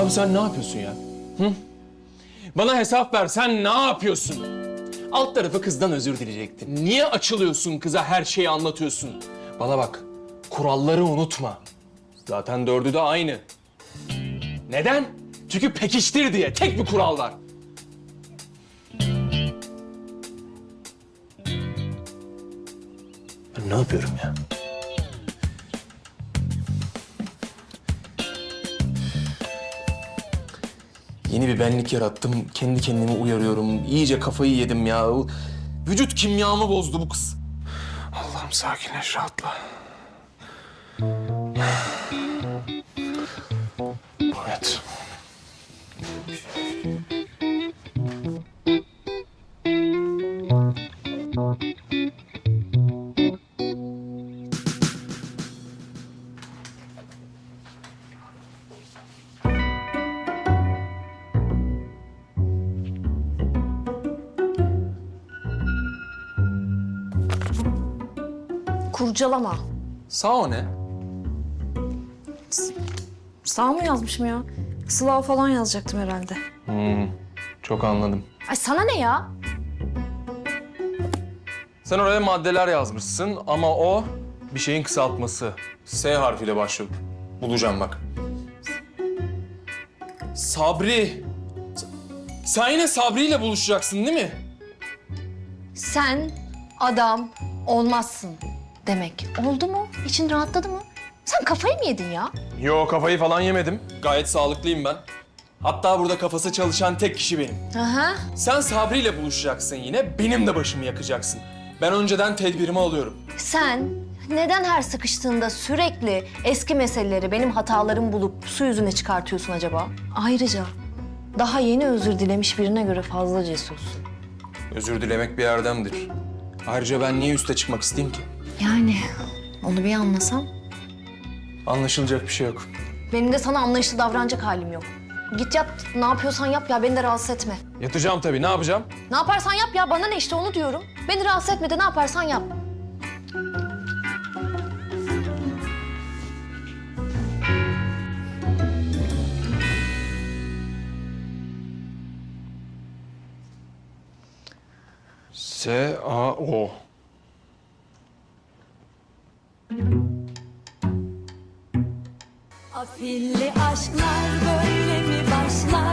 Abi sen ne yapıyorsun ya? Hı? Bana hesap ver. Sen ne yapıyorsun? Alt tarafı kızdan özür dileyecektin. Niye açılıyorsun kıza her şeyi anlatıyorsun? Bana bak. Kuralları unutma. Zaten dördü de aynı. Neden? Çünkü pekiştir diye. Tek bir kural var. Ben ne yapıyorum ya? Yeni bir benlik yarattım. Kendi kendimi uyarıyorum. İyice kafayı yedim ya. Vücut kimyamı bozdu bu kız. Allah'ım sakinleş, rahatla. Evet. Kurcalama. Sağ o ne? Sağ mı yazmışım ya? Sılav falan yazacaktım herhalde. Çok anladım. Ay sana ne ya? Sen oraya maddeler yazmışsın ama o bir şeyin kısaltması. S harfiyle başlıyor. Bulacağım bak. Sabri. Sen yine Sabri ile buluşacaksın değil mi? Sen adam olmazsın demek. Oldu mu? İçin rahatladı mı? Sen kafayı mı yedin ya? Yo kafayı falan yemedim. Gayet sağlıklıyım ben. Hatta burada kafası çalışan tek kişi benim. Aha. Sen Sabri ile buluşacaksın yine. Benim de başımı yakacaksın. Ben önceden tedbirimi alıyorum. Sen neden her sıkıştığında sürekli eski meseleleri benim hatalarım bulup su yüzüne çıkartıyorsun acaba? Ayrıca daha yeni özür dilemiş birine göre fazla cesursun. Özür dilemek bir erdemdir. Ayrıca ben niye üste çıkmak isteyeyim ki? Yani onu bir anlasam. Anlaşılacak bir şey yok. Benim de sana anlayışlı davranacak halim yok. Git yat, ne yapıyorsan yap ya, beni de rahatsız etme. Yatacağım tabii. Ne yapacağım? Ne yaparsan yap ya, bana ne işte onu diyorum. Beni rahatsız etme de ne yaparsan yap. S-A-O. Afilli aşklar böyle mi başlar?